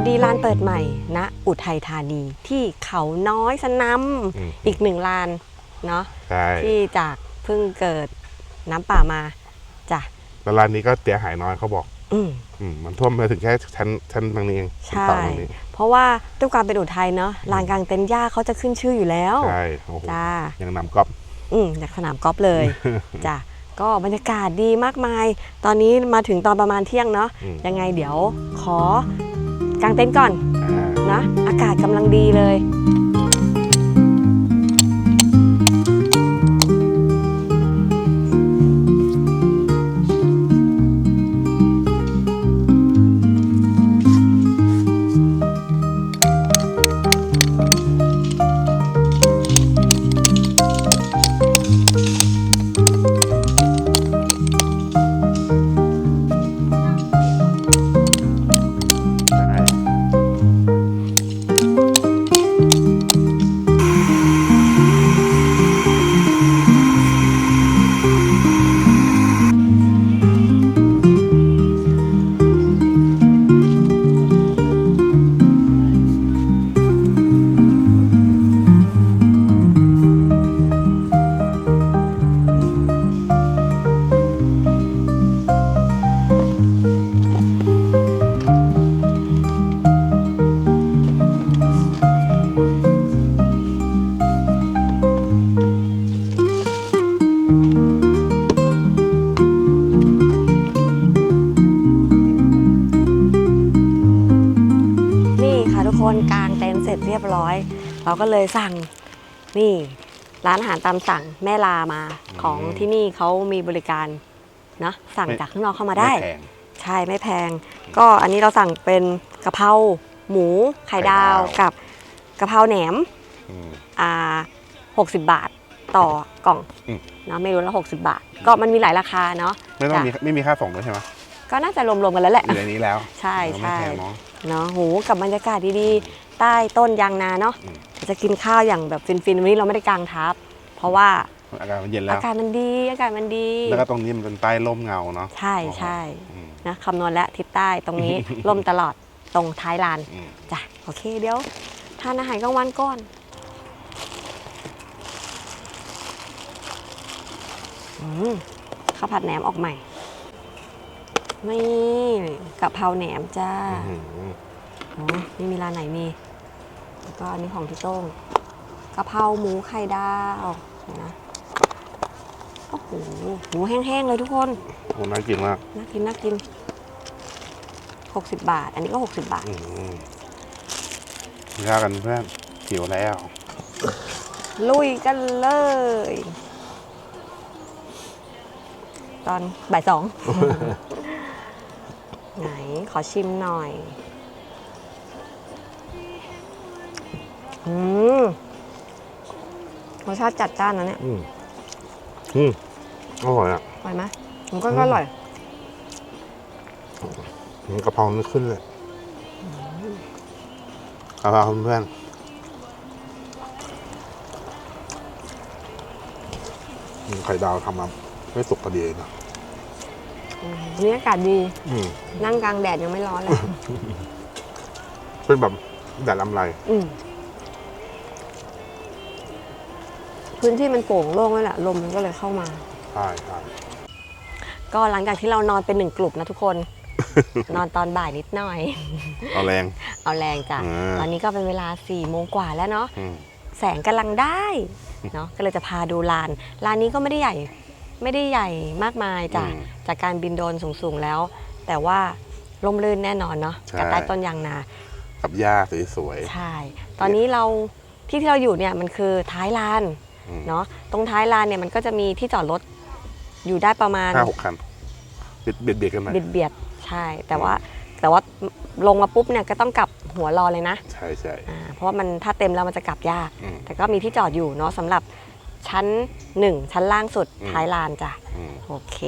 วัสดีลานเปิดใหม่ณอุทัยธานีที่เขาน้อยสนำอืมอีกหนึ่งลานเนาะใช่ที่จากเพิ่งเกิดน้ำป่ามาจ้ะแล้วร้านนี้ก็เสียหายน้อยเขาบอก อืมอืมมันท่วมมาถึงแค่ชั้นชั้นตรงนี้เองใช่เสาตรงนี้เพราะว่าด้วยความเป็นอุทัยเนาะลานกลางเต็นท์หญ้าเขาจะขึ้นชื่ออยู่แล้วใช่โอ้โหจ้ายังนำก๊อฟอืมจากสนามกอล์ฟเลยจ้ะก็บรรยากาศดีมากมาย ตอนนี้มาถึงตอนประมาณเที่ยงเนาะอืมยังไงเดี๋ยวขอ กางเต็นท์ก่อนอ่านะอากาศกำลังดีเลย เต็นท์เสร็จเรียบร้อย เราก็เลยสั่งนี่ร้านอาหารตามสั่งแม่ลามาของที่นี่เขามีบริการเนาะสั่งจากข้างนอกเข้ามาได้แพงใช่ไม่แพง ก็อันนี้เราสั่งเป็นกะเพราหมูไข่ดาวไข่ดาวกับกะเพราแหนมอืมอ่า60บาทต่อกล่องอืมเนาะไม่รู้ละ60บาท ก็มันมีหลายราคาเนาะไม่ต้องจ้ะมีไม่มีค่าส่งด้วยใช่ไหมก็น่าจะรวมๆกันแล้วแหละอยู่ในนี้แล้ว ใช่เออไม่ใช่แพง เนาะเนาะโหกับบรรยากาศดีๆ ใต้ต้นยางนาเนาะอืมจะกินข้าวอย่างแบบฟินๆวันนี้เราไม่ได้กางทับ เพราะว่าอากาศมันเย็นแล้อาวกาศมันดี อากาศมันดี แล้วก็ตรงนี้มันเป็นใต้ร่มเงาเนาะ ใช่ใช่อืมนะคำนวณและทิศใต้ตรงนี้ลมตลอดตรงท้ายลานอืมจ้ะโอเคเดี๋ยวทานอาหารกลางวันก่อนอืมข้าวผัดแหนมออกใหม่นี่กะเพราแหนมจ้า อืมโอ้ไม่มีร้านไหนมี แล้วก็อันนี้ของพี่โต้งกะเพราหมูไข่ดาวเห็นะโอ้โหหมูแห้งๆเลยทุกคนโหน่ากินมาก น่ากินน่ากิน60บาท อันนี้ก็60บาทอืมกินข้าวกันเพื่อนหิวแล้ว ลุยกันเลย ตอนบ่ายสอง ไหนขอชิมหน่อย อืมรสชาติจัดจ้านนะเนี่ย อืมอืมอร่อยอะอร่อยไหมมันก็ก็อร่อยอืมกะเพราไม่ขึ้นเลยกะเพราเพื่อนอืมไข่ดาวทำมาไม่สุกพอดีนะอืมวันนี้อากาศดีอืมนั่งกลางแดดยังไม่ร้อนเลย เป็นแบบแดดลำไรอืม พื้นที่มันโปร่งโล่งแล้วแหละลมมันก็เลยเข้ามา ใช่ใช่ก็หลังจากที่เรานอนเป็นหนึ่งกลุ่มนะทุกคน นอนตอนบ่ายนิดหน่อย เอาแรง เอาแรงจ้ะอ่า ตอนนี้ก็เป็นเวลา4ี่โมงกว่าแล้วเนาะอืมแสงกำลังได้เนาะก็เลยจะพาดูลานลานนี้ก็ไม่ได้ใหญ่ไม่ได้ใหญ่มากมายจ้ะจากการบินโดรนสูงๆแล้ว แต่ว่าร่มรื่นแน่นอนเนาะกับใต้ต้นยางนา กับหญ้าสวยใช่ ตอนนี้เราที่ที่เราอยู่เนี่ยมันคือท้ายลานๆอืม เนาะตรงท้ายลานเนี่ยมันก็จะมีที่จอดรถอยู่ได้ประมาณห้าหกคันเบียดเบียดเบียดกันหน่อยเบียดเบียดๆใช่ แต่ว่าแต่ว่าลงมาปุ๊บเนี่ยก็ต้องกลับหัวรอเลยนะ ใช่ใช่อ่าเพราะว่ามันถ้าเต็มแล้วมันจะกลับยากอืมแต่ก็มีที่จอดอยู่เนาะสำหรับชั้น1ชั้นล่างสุดอืมท้ายลานจ้ะอืมโอเค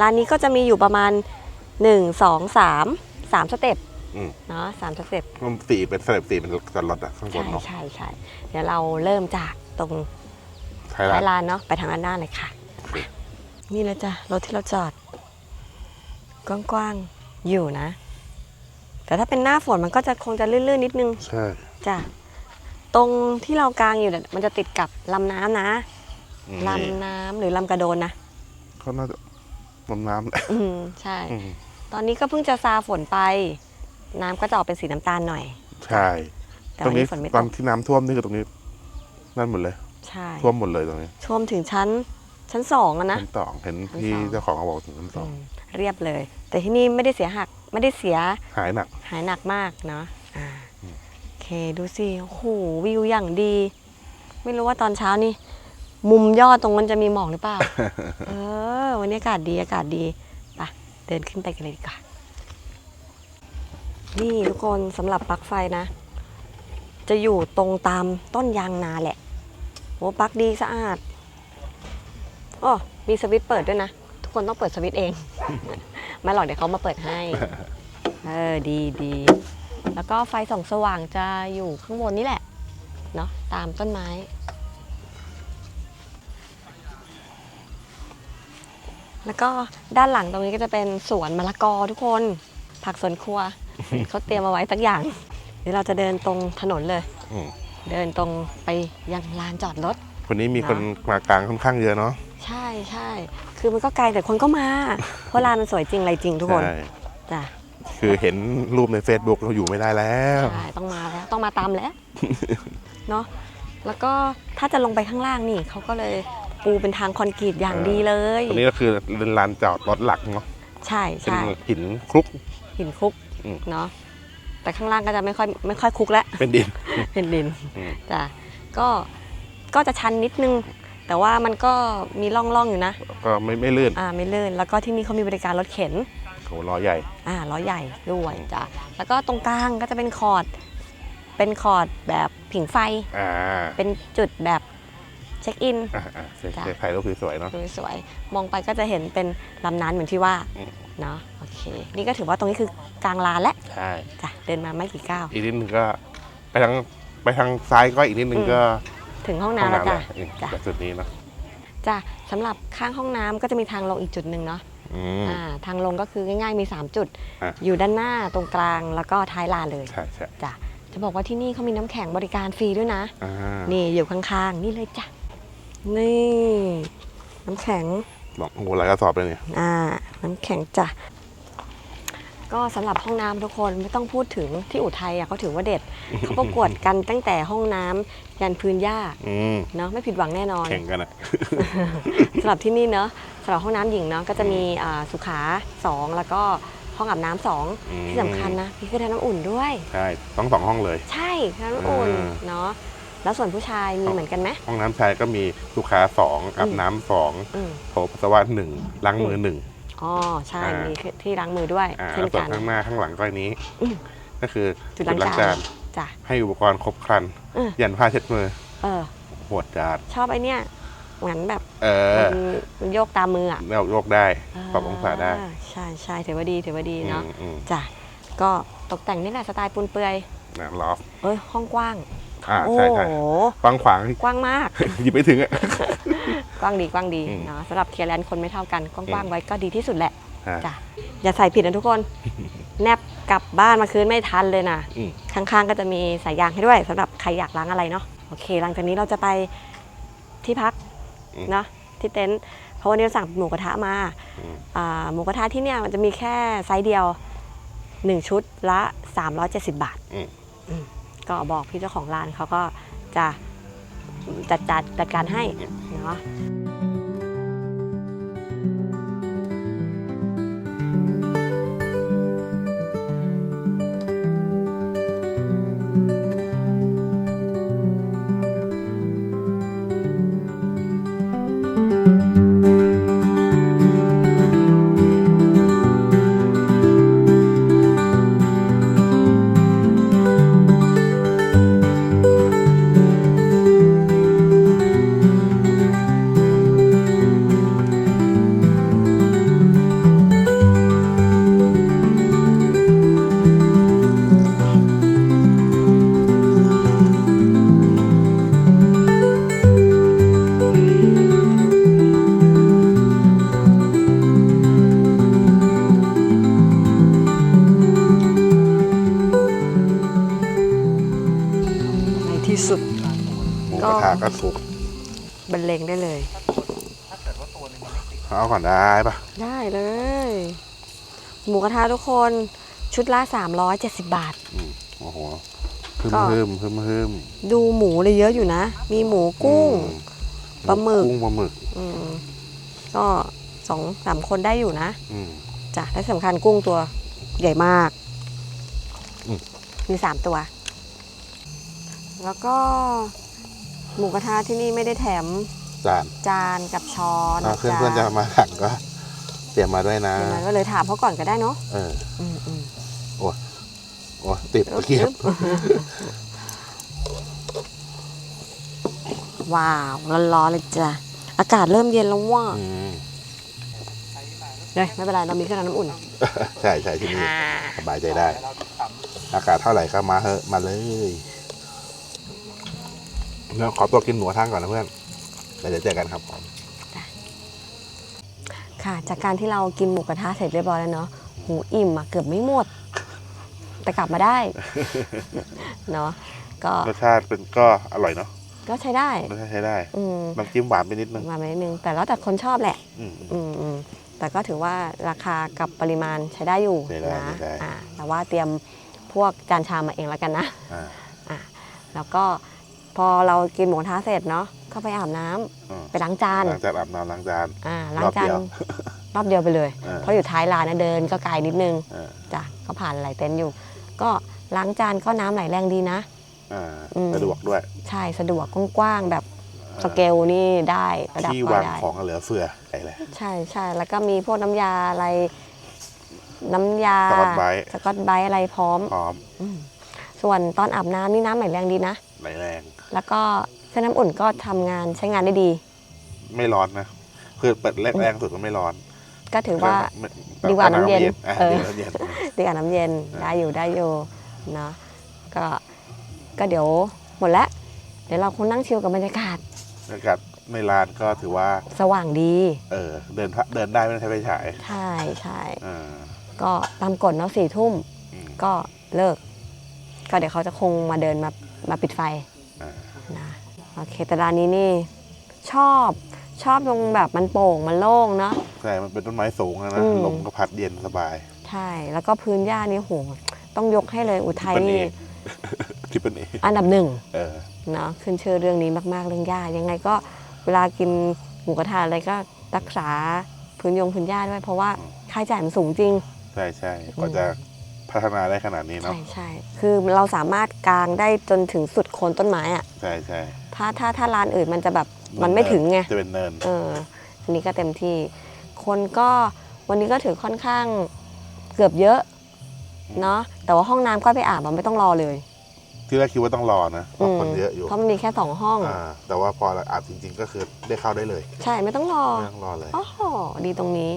ลานนี้ก็จะมีอยู่ประมาณ1 2 3 3สเต็ปอืมเนาะสามสเต็ปมันสีเป็นสลับสีเป็นจอดรถอะข้างบใช่นเนาะใช่ใช่เดี๋ยวเราเริ่มจากตรง ไทยท้ายรัฐลานเนาะไปทางด้านหน้าเลยค่ะไปนี่เลยจ้ะรถที่เราจอด กว้างๆอยู่นะ แต่ถ้าเป็นหน้าฝนมันก็จะคงจะลื่นๆนิดนึงใช่จ้ะตรงที่เรากางอยู่เนี่ยมันจะติดกับลำน้ำนะอืมลำน้ำหรือลำกระโดนนะเขาน่าจะลำน้ำแหละอืมใช่อืมตอนนี้ก็เพิ่งจะซาฝนไป น้ำก็จะออกเป็นสีน้ำตาลหน่อย ใช่แต่ตรวันงนี้นี้ฝนไม่ตตอนกที่น้ำท่วมนี่คือตรงนี้ นั่นหมดเลย ใช่ท่วมหมดเลยตรงนี้ท่วมถึงชั้นชั้นสองอะนะ ชั้นสองเห็นชั้นพี่สองเจ้าของเขาบอกถึงชั้นสองอืมเรียบเลย แต่ที่นี่ไม่ได้เสียหักไม่ได้เสียหายหนัก หายหนักมากเนาะอ่าโอเคดูสิโอ้โหวิวอย่างดี ไม่รู้ว่าตอนเช้านี่ มุมยอดตรงนั้นจะมีหมอกหรือเปล่า เออ วันนี้อากาศดีอากาศดีไปเดินขึ้นไปกันเลยดีกว่า นี่ทุกคนสำหรับปลั๊กไฟนะ จะอยู่ตรงตามต้นยางนาแหละ โอ้ปลั๊กดีสะอาดโอ้มีสวิตช์เปิดด้วยนะ ทุกคนต้องเปิดสวิตช์เองไม่หรอกเดี๋ยวเขามาเปิดให้ เออดีดีแล้วก็ไฟส่องสว่างจะอยู่ข้างบนนี่แหละ เนาะตามต้นไม้ แล้วก็ด้านหลังตรงนี้ก็จะเป็นสวนมะละกอทุกคน ผักสวนครัว เขาเตรียมเอาไว้สักอย่าง เดี๋ยวเราจะเดินตรงถนนเลยอืม เดินตรงไปยังลานจอดรถ วันนี้มีนะคนมากลางค่อนข้างเยอะเนาะใช่ใช่คือมันก็ไกลแต่คนก็มา เพราะลานมันสวยจริงอะไรจริงทุกคนใช่จ้ะคือเห็นรูปใน Facebook เราอยู่ไม่ได้แล้วใช่ต้องมาแล้วต้องมาตามแล้วเนาะแล้วก็ถ้าจะลงไปข้างล่างนี่เขาก็เลยปูเป็นทางคอนกรีตอย่างดีเลยตรงนี้ก็คือเป็นลานจอดรถหลักเนาะใช่เป็นใช่หินคลุกหินคลุกอืมเนาะ แต่ข้างล่างก็จะไม่ค่อยไม่ค่อยคลุกแล้ว เป็นดิน เป็นดินอืมจ้ะก็ก็จะชันนิดนึง แต่ว่ามันก็มีร่องๆอยู่นะ ก็ไม่ไม่ลื่นอ่าไม่ลื่น แล้วก็ที่นี่เขามีบริการรถเข็นโหล้อใหญ่อ่าล้อใหญ่ด้วยจ้ะแล้วก็ตรงกลางก็จะเป็นคอร์ดเป็นคอร์ดแบบผิงไฟอ่าเป็นจุดแบบ เช็คอินอ่าอ่าเสร็จจ้ะเสร็จถ่ายรูปสวยๆเนาะ สวยๆมองไปก็จะเห็นเป็นลำน้ำเหมือนที่ว่าอืม เนาะโอเค นี่ก็ถือว่าตรงนี้คือกลางลานแล้วใช่ จ้ะเดินมาไม่กี่ก้าว อีกนิดนึงก็ไปทางไปทางซ้ายก็อีกนิดนึงอืม ก็ถึงห้องห้องน้ำแล้วน้ำแหจ้ะ ละอืมจ้ะ จากจุดนี้เนาะจ้ะสำหรับข้างห้องน้ำก็จะมีทางลงอีกจุดหนึ่งเนาะอืม อ่าทางลงก็คือง่ายๆมี 3 จุด อะ อยู่ด้านหน้าตรงกลางแล้วก็ท้ายลานเลยใช่ใช่จ้ะจะบอกว่าที่นี่เขามีน้ำแข็งบริการฟรีด้วยนะ อ่านี่อยู่ข้างๆ นี่เลยจ้ะ นี่ น้ำแข็ง บอกโอ้โหหลายกระสอบเลยเนี่ย อ่า น้ำแข็งจ้ะ ก็สำหรับห้องน้ำทุกคนไม่ต้องพูดถึงที่อุทัยอะเขาถือว่าเด็ด เขาประกวดกันตั้งแต่ห้องน้ำยันพื้นหญ้าอืมเนาะไม่ผิดหวังแน่นอน แข่งกันอะสำหรับที่นี่เนาะสำหรับห้องน้ำหญิงเนาะก็จะมีอ่าสุขาสองแล้วก็ห้องอาบน้ำสองอืม ที่สำคัญนะมีเครื่องทำน้ำอุ่นด้วย ใช่ต้องสองห้องเลย ใช่เครื่องทำน้ำอุ่นอ่า เนาะ แล้วส่วนผู้ชายมีเหมือนกันไหมห้องน้ำชายก็มีลูกค้าสองอาบน้ำสองอืมโถปัสสาวะหนึ่งล้างมือหนึ่ง อ๋อใช่อ่ามี มีที่ล้างมือด้วยอ่าเช่นแล้วส่วกันน ข้างหน้าข้างหลังก็อันนี้ อืม ก็คือจุดล้างจานจ้ะ ให้อุปกรณ์ครบครัน เออ ยันผ้าเช็ดมือเออโหดจัดชอบไอเนี้ยเหมือนแบบเออมันมันโยกตามมืออะแล้วโยกได้ปรับองศาได้อ่ใช่ใช่ถือว่าดีถือว่าดีเนาะอืมอืมจ้ะก็ตกแต่งนี่แหละสไตล์ปูนเปือยนะลอฟ เอ้ยห้องกว้าง อ่าโอ้ใช่ใช่โหกว้างขวาง กว้างมาก หยิบไม่ถึงอะ กว้างดีกว้างดีอืมเนาะสำหรับเคลียร์แลนด์คนไม่เท่ากันกอืว้างมๆไว้ก็ดีที่สุดแหละอ่า จ้ะอย่าใส่ผิดนะทุกคน แนบกลับบ้านมาคืนไม่ทันเลยนะอืม ข้างๆก็จะมีสายยางให้ด้วยสำหรับใครอยากล้างอะไรเนาะโอเค หลังจากนี้เราจะไปที่พักอืม เนาะที่เต็นท์เพราะวันนี้เราสั่งหมูกระทะมาอืมอ่าหมูกระทะที่เนี่ยมันจะมีแค่ไซส์เดียว 1 ชุดละ 370 บาท อืมอืม ก็บอกพี่เจ้าของร้านเขาก็จะจัดจัดจัดการให้เนาะ ก่อนได้ปะได้เลย หมูกระทะทุกคนชุดละ370 บาทอืมโอ้โหฮึมก็ฮึมฮึมฮึมดูหมูเลยเยอะอยู่นะ มีหมูกุ้ง อืปลาหมึก กุ้งปลาหมึกอืมก็สองสามคนได้อยู่นะอืม จ้ะและสำคัญกุ้งตัวใหญ่มาก อืม มีสามตัว แล้วก็ หมูกระทะที่นี่ไม่ได้แถม จานจานกับช้อนอ่าเพื่อนเพื่อนๆจะมาสั่งก็เตรียมมาด้วยนะเห็นไหมก็เลยถามเขาก่อนก็ได้เนาะเอออืมอืมโอ้ติดตะเกียบว้าวร้อนๆเลยจ้ะอากาศเริ่มเย็นแล้วว่าอืมเลยไม่เป็นไรเรามีเครื่องทำน้ำอุ่น ใช่ใช่ที่นี่อ่าสบายใจได้ อากาศเท่าไหร่ก็มาเถอะมาเลยแล้วขอตัวกินหนูกระทะก่อนนะเพื่อน เดี๋ยวเจอกันครับผมค่ะ จากการที่เรากินหมูกระทะเสร็จเรียบร้อยแล้วเนาะหูอิ่มอะเกือบไม่หมด แต่กลับมาได้ เนาะก็รสชาติเป็นก็อร่อยเนาะก็ใช้ได้รสชาติใช้ได้อืมน้ำจิ้มหวานไปนิดนึงมาไม่นิดนึง แต่แล้วแต่คนชอบแหละ อืม อืมอืมแต่ก็ถือว่าราคากับปริมาณใช้ได้อยู่ใช้ได้นะใช้ได้ อ่าแต่ว่าเตรียมพวกจานชามมาเองแล้วกันนะ อ่าแล้วก็พ อเรากินหมูกระทะเสร็จเนาะก็ไปอาบน้ำอืมไปล้างจานหลังจากอาบน้ำล้างจาน อ่าล้างรอบจาเดีนยวรอบเดียวไปเลยอ่าเพราะอยู่ท้ายร้านนะเดินก็ไกลนิดนึงอ่าจ้ะก็ผ่านหลายเต็นท์อยู่ ก็ล้างจานก็น้ำไหลแรงดีนะ อ่าอืม สะดวกด้วยใช่สะดวกกว้างๆแบบสเกลนี่ได้ระดับที่ก็วางได้ ของก็เหลือเฟือใส่เลย ใช่ใช่แล้วก็มีพวกน้ำยาอะไร น้ำยาสกอตไบรท์ สกอตไบรท์อะไรพร้อม พร้อมอืมส่วนตอนอาบน้ำนี่น้ำไหลแรงดีนะ ไหลแรง แล้วก็เครื่องน้ำอุ่นก็ทำงานใช้งานได้ดี ไม่ร้อนนะคือเปิดแรกแรงสุดก็ไม่ร้อนก็ถือว่าไม่ดีกว่าน้ำเย็นอะเออ ดีกว่าน้ำเย็น ดีกับน้ำเย็นอ่าได้อยู่ได้อยู่เนาะก็ก็เดี๋ยวหมดละเดี๋ยวเราคงนั่งชิลกับบรรยากาศบรรยากาศในร้านก็ถือว่า สว่างดีเออเดินพะเดินได้ไม่ต้องใช้ไฟฉายใช่ใช่อ่าก็ตามกฎเนาะสี่ทุ่มอืมก็เลิก ก็เดี๋ยวเขาจะคงมาเดินมามาปิดไฟอ่านะโอเคแต่ร้านนี้นี่ชอบชอบตรงแบบมันโปร่งมันโล่งเนาะใช่ มันเป็นต้นไม้สูงอะนะ อืม ลมก็พัดเย็นสบาย ใช่แล้วก็พื้นหญ้านี่โหต้องยกให้เลยอุทัยเป็นเอนี่งที่เป็นเองอันดับหนึ่งเออ เนาะขึ้นชื่อเรื่องนี้มาก ๆ เรื่องหญ้ายังไงก็เวลากินหมูกระทะอะไรก็รักษาพื้นยงพื้นหญ้าด้วย เพราะว่าค่าใช้จ่ายมันสูงจริง ใช่ใช่กว่าจะ พัฒนาได้ขนาดนี้เนาะใช่ใช่คือเราสามารถกางได้จนถึงสุดโคนต้นไม้อะใช่ใช่ถ้าถ้าถ้าร้านอื่นมันจะแบบมันไม่ถึงไงจะเป็นเนินเอออันนี้ก็เต็มที่ คนก็วันนี้ก็ถือค่อนข้างเกือบเยอะเนาะแต่ว่าห้องน้ำก็ไปอาบอะไม่ต้องรอเลยที่แรกคิดว่าต้องรอนะเพราะคนเยอะอยู่เพราะมันมีแค่สองห้อง อ่าแต่ว่าพอเราอาบจริง ๆ ก็คือได้เข้าได้เลย ใช่ไม่ต้องรอไม่ต้องรอเลย อ๋อดีตรงนี้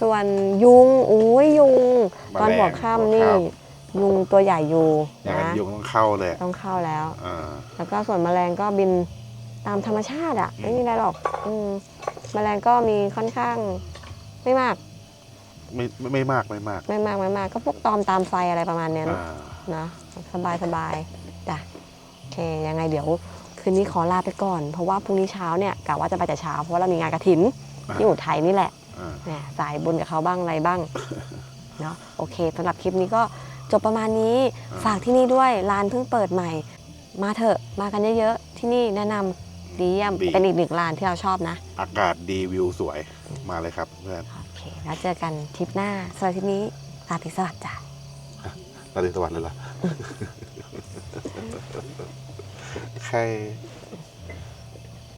ส่วนยุงอุ้ยยุงแมลงตอนหัวค่ำนี่หัวค่ยุงตัวใหญ่อยู่อย่างนั้นนะยุงต้องเข้าเลยต้องเข้าแล้วอ่าแล้วก็ส่วนแมลงก็บินตามธรรมชาติอะอืมไม่มีอะไรหรอกอืมแมลงก็มีค่อนข้างไม่มากไม่ไม่ไม่มากไม่มาก ไม่มากไม่มาก ก็พวกตอมตามไฟอะไรประมาณเนี้ยเนอะอ่านะสบายสบายจ้ะโอเคยังไงเดี๋ยวคืนนี้ขอลาไปก่อน เพราะว่าพรุ่งนี้เช้าเนี่ยกะว่าจะไปแต่เช้าเพราะว่าเรามีงานกระถินที่อุทัยนี่แหละ อ่าแหมสายบุญกับเขาบ้างอะไรบ้างเนาะโอเคสำหรับคลิปนี้ก็จบประมาณนี้อ่าฝากที่นี่ด้วยร้านเพิ่งเปิดใหม่ มาเถอะมากันเยอะๆที่นี่แนะนำดีเยี่ยมดี เป็นอีกหนึ่งร้านที่เราชอบนะอากาศดีวิวสวยมาเลยครับเพื่อนโอเค แล้วเจอกันทริปหน้าสำหรับทริปนี้ราตรีสวัสดิ์จ้ะราตรีสวัสดิ์เลยเหรอใคร